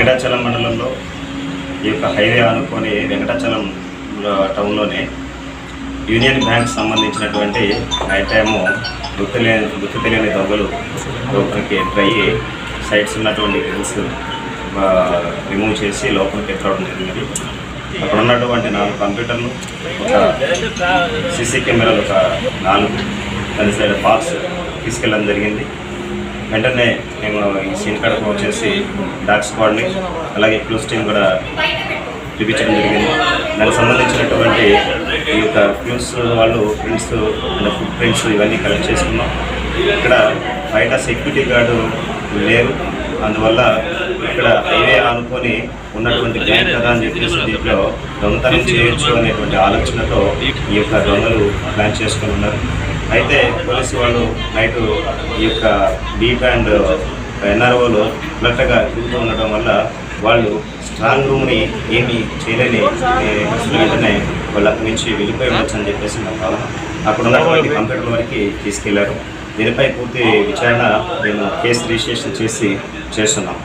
వెంకటాచలం మండలంలో ఈ యొక్క హైవే ఆనుకొని వెంకటాచలం టౌన్లోనే యూనియన్ బ్యాంక్ సంబంధించినటువంటి నైట్ టైము గుర్తు లేని గుర్తు తెలియని దొంగలు లోపలికి ఎంటర్ అయ్యి సైట్స్ ఉన్నటువంటి గ్రిల్స్ రిమూవ్ చేసి లోపలికి ఎంటర్ అవడం జరిగింది. అక్కడ ఉన్నటువంటి నాలుగు కంప్యూటర్లు ఒక సీసీ కెమెరాలు ఒక నాలుగు దాని సైడ్ బాక్స్ తీసుకెళ్ళడం జరిగింది. వెంటనే మేము ఈ సీన్ కడప వచ్చేసి డాక్ స్క్వాడ్ని అలాగే క్లూస్ టీం కూడా చూపించడం జరిగింది. దానికి సంబంధించినటువంటి ఈ యొక్క ఫ్యూస్ వాళ్ళు ప్రింట్స్ అండ్ ఫుడ్ ప్రింట్స్ ఇవన్నీ కలెక్ట్ చేసుకున్నాం. ఇక్కడ బయట సెక్యూరిటీ గార్డు లేరు. అందువల్ల ఇక్కడ హైవే ఆనుకొని ఉన్నటువంటి గ్యాంగ్ కదా అని చెప్పేసి దీంట్లో దొంగతనం చేయొచ్చు అనేటువంటి ఆలోచనతో ఈ యొక్క దొంగలు ప్లాన్ చేసుకొని ఉన్నారు. అయితే పోలీసు వాళ్ళు నైట్ ఈ యొక్క బీప్ అండ్ ఎన్ఆర్ఓలు అలర్ట్గా తిరుగుతూ ఉండడం వల్ల వాళ్ళు స్ట్రాంగ్ రూమ్ని ఏమీ చేయలేని వెంటనే వాళ్ళు అక్కడి నుంచి వెళ్ళిపోయి ఉండొచ్చు అని చెప్పేసి మా భావన. అక్కడ ఉన్నటువంటి కంప్యూటర్ వరకు తీసుకెళ్ళారు. దీనిపై పూర్తి విచారణ మేము కేసు రిజిస్ట్రేషన్ చేసి చేస్తున్నాం.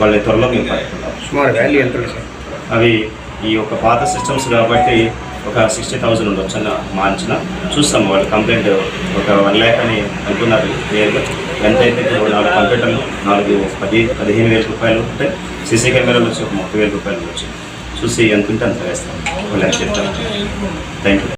వాళ్ళని త్వరలో మేము సార్? అవి ఈ యొక్క పాత సిస్టమ్స్ కాబట్టి ఒక సిక్స్టీ థౌసండ్ ఉండొచ్చు అన్న మా అంచనా చూస్తాం వాళ్ళు కంప్లైంట్ ఒక వన్ ల్యాక్ అని అనుకున్నారు. క్లియర్గా ఎంత అయితే నాలుగు కంప్యూటర్లు నాలుగు పది పదిహేను వేల రూపాయలు ఉంటే సీసీ కెమెరాలు వచ్చి ఒక ముప్పై వేల రూపాయలు వచ్చి చూసి ఎంత ఉంటే అంత వేస్తాం. వాళ్ళని చెప్తాం థ్యాంక్ యూ